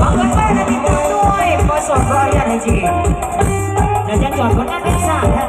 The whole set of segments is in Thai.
บอกกันไปนะพี่ตุ้ยพอสอบพอยันให้จีเดี๋ยวจะจอดนนั้นไม่ทราบฮะ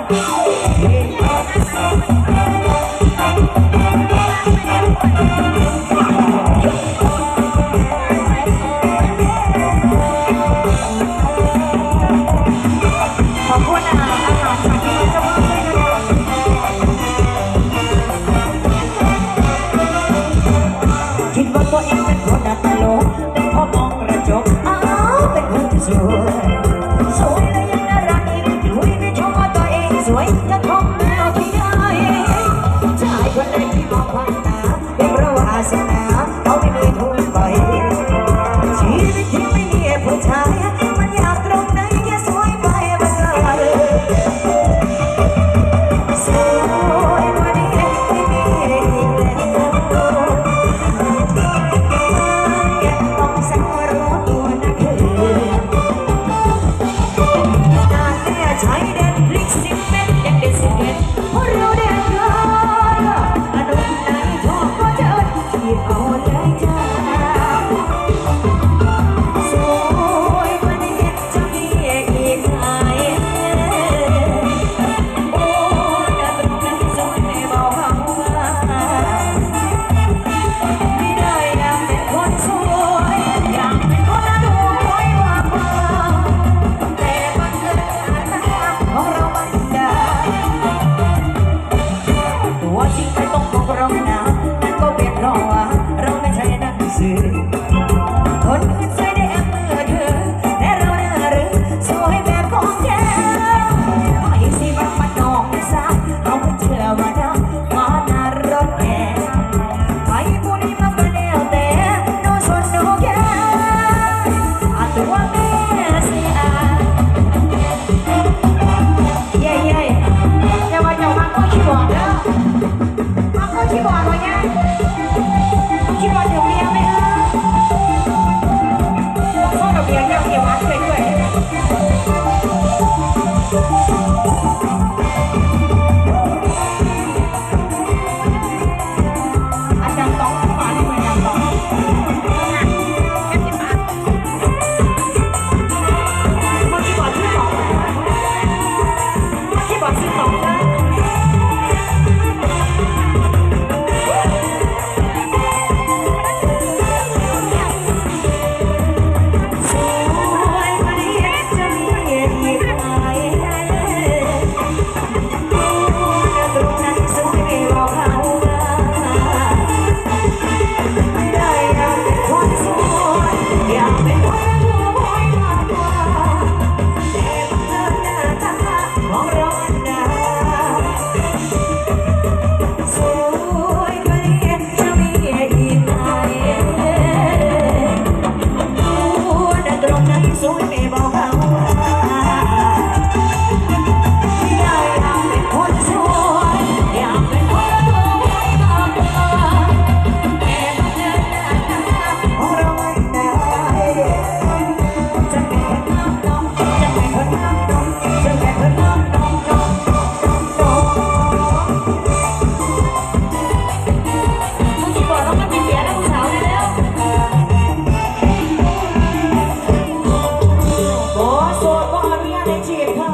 ตัวก็เมียในฉีดค่ะ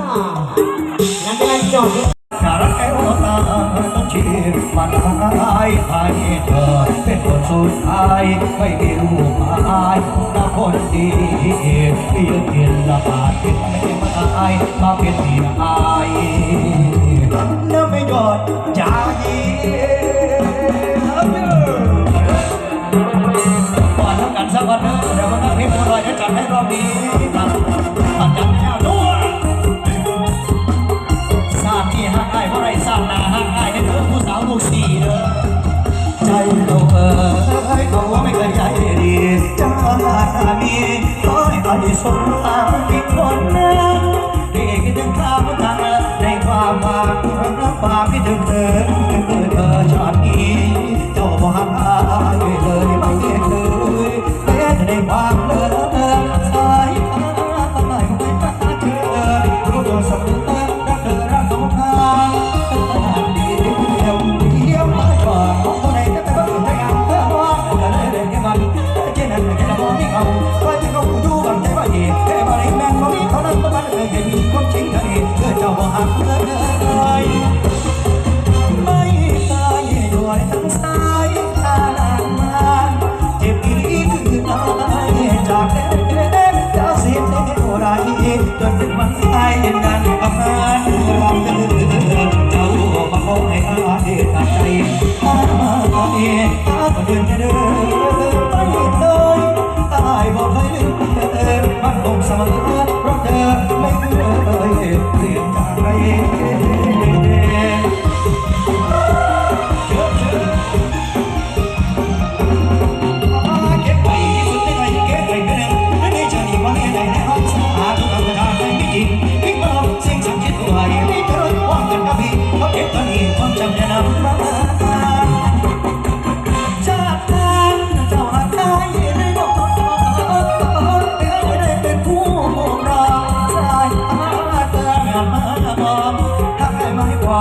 งั้นไปจอดจารแก้วตาต้องชีมันหายให้เธอเป็นสุดท้ไม่รูปอายหน้าคนดียังเห็นละอาดเป็นไม่ไาอาาเป็นที่น้ำไม่ดจายี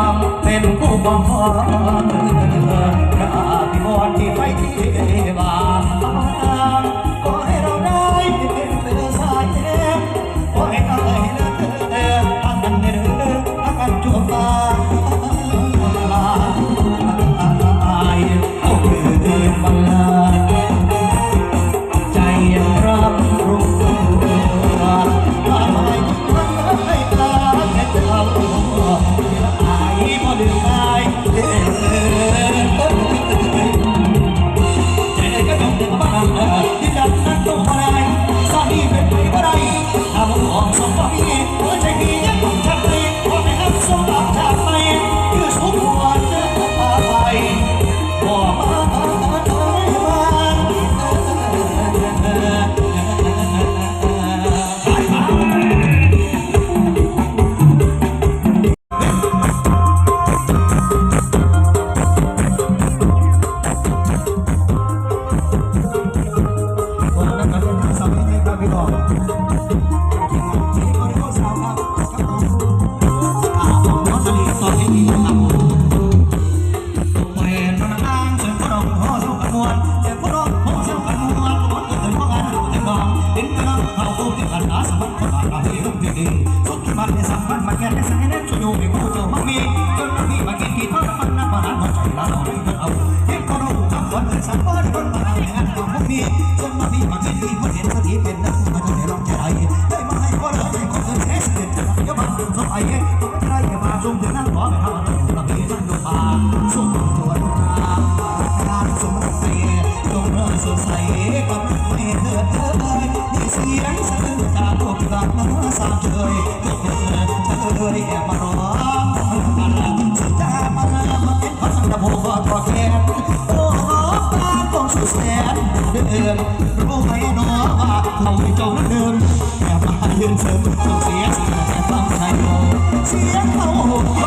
องเป็นผู้ปกครองพระพิบาลที่ไฟที่บา อยู่ในผู้เจ้ามังมีจนมีมากินกี่ทอดมันนับมาหาหัวใจละเราให้มันเอาเห็นพระองค์จำวันเดินสัมพันธ์คนมาในงานเราพวกนี้จนมามีมากินที่คนเห็นสติเป็นนักมาจนได้ลองใจได้มาให้คนเราให้คนเดินเทสเด็ดยามาสบายเองตัวไม่ได้อย่ามาจงเดินนั่งขอไปทำอะไรเราพี่จันโดพาส่งตัวดูนางานสมใจงเริ่มสดใสกับไม่เถิดเอ้ยนี่เสียงสะอื้น จากพวกรักน้ำสามเฉยเธอเอ่ยแอบมาร้องสุดตามามาเป็นพันธะโพกอดแขนโอ้ตาต้องสุดแสนเดินรู้ไหมน้อว่าเราเจ้านั้นเดินแอบมายืนเสริมต้องเสียสิ่งแต่ฟังใจเสียงเขา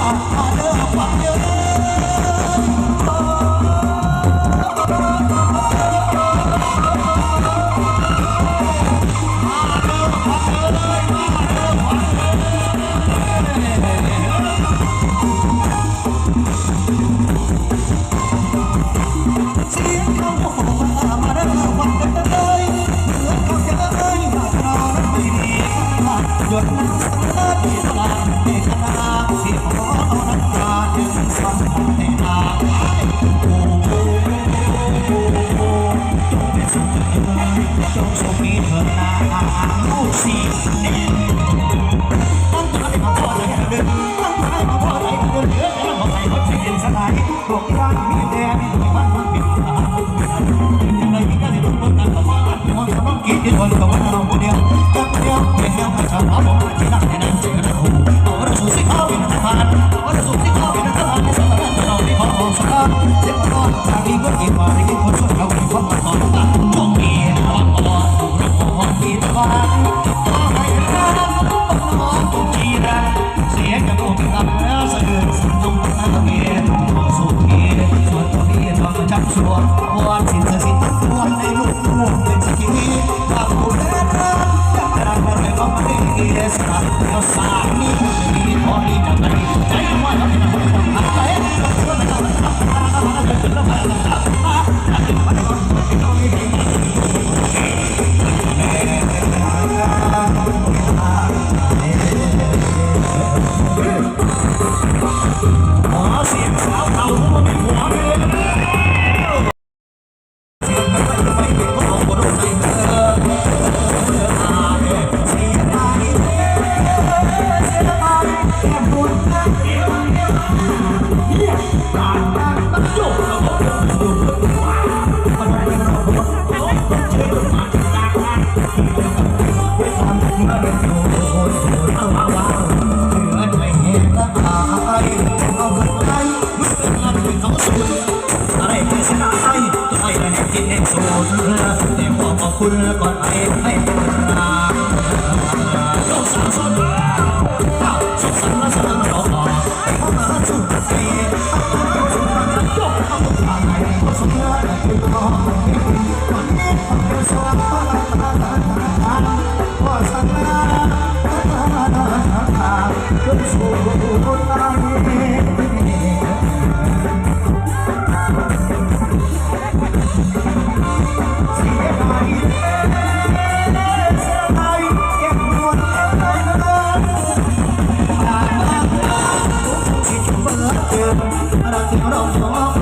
มาใส่หัวใจเย็นสลายดวงร้านมีแดงมีมันมันเป็นทหารยังไงก็ได้ทุกคนกันกัว่าที่มันสมองกินที่คนกับว่าเราคนเดียวก็คนเดียวเพียงแค่มาชาวบ้านบอกว่าที่นั่งในนั้นเจอเราเอาเราสูสิข้าวเป็นทหารเอาเราสูสิข้าวเป็นทหารในสถานที่เราด้พอของสกัดเจ็บร้อนจากนี้ก็กินว่าได้กินคนช่วยเราในความหมายของเราจงมีความอ่อนถูรักของที่ตะวัน ต้องจั เสียงร้องขา